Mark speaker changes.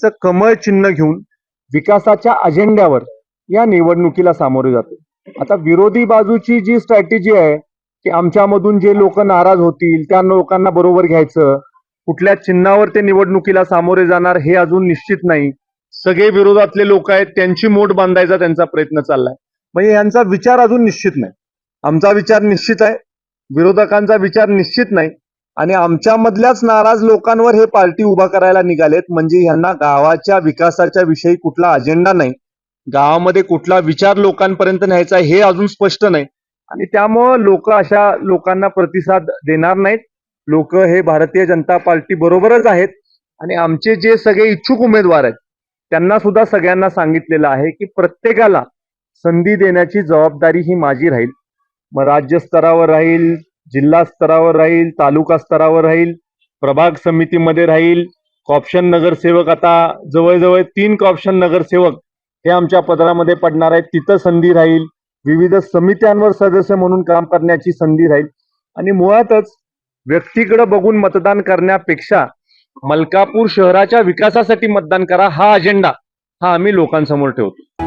Speaker 1: चं कमळ चिन्ह घेऊन विकासाच्या अजेंड्यावर या निवडणुकीला सामोरे जातो. आता विरोधी बाजूची जी स्ट्रॅटेजी आहे की आमच्यामधून जे लोक नाराज होतील त्या लोकांना बरोबर घ्यायचं कुठल्या चिन्हावर ते निवडणुकीला सामोरे जाणार हे अजून निश्चित नाही. सगळे विरोधातले लोक आहेत त्यांची मोठ बांधायचा त्यांचा प्रयत्न चाललाय. म्हणजे यांचा विचार अजून निश्चित नाही. आमचा विचार निश्चित आहे. विरोधकांचा विचार निश्चित नाही. आणि आमच्यामधल्याच नाराज लोकांवर हे पार्टी उभा करायला निघालेत. म्हणजे यांना गावाच्या विकासाच्या विषयी कुठला अजेंडा नाही. गावामध्ये कुठला विचार लोकांपर्यंत न्यायचा हे अजून स्पष्ट नाही. आणि त्यामुळं लोक अशा लोकांना प्रतिसाद देणार नाहीत. लोक हे भारतीय जनता पार्टी बरोबरच आहेत. आणि आमचे जे सगळे इच्छुक उमेदवार आहेत त्यांना सुद्धा सगळ्यांना सांगितलेलं आहे की प्रत्येकाला संधी देण्याची जबाबदारी ही माझी राहील. मग राज्य स्तरावर राहील जिल्हा स्तरावर राहील तालुका स्तरावर राहील प्रभाग समितीमध्ये राहील कॉप्शन नगरसेवक आता जवळजवळ तीन कॉप्शन नगरसेवक हे आमच्या पदरामध्ये पडणार आहेत. तिथं संधी राहील. विविध समित्यांवर सदस्य म्हणून काम करण्याची संधी राहील. आणि मुळातच व्यक्तीकडे बघून मतदान करण्यापेक्षा मलकापूर शहराच्या विकासासाठी मतदान करा हा अजेंडा हा आम्ही लोकांसमोर ठेवतो.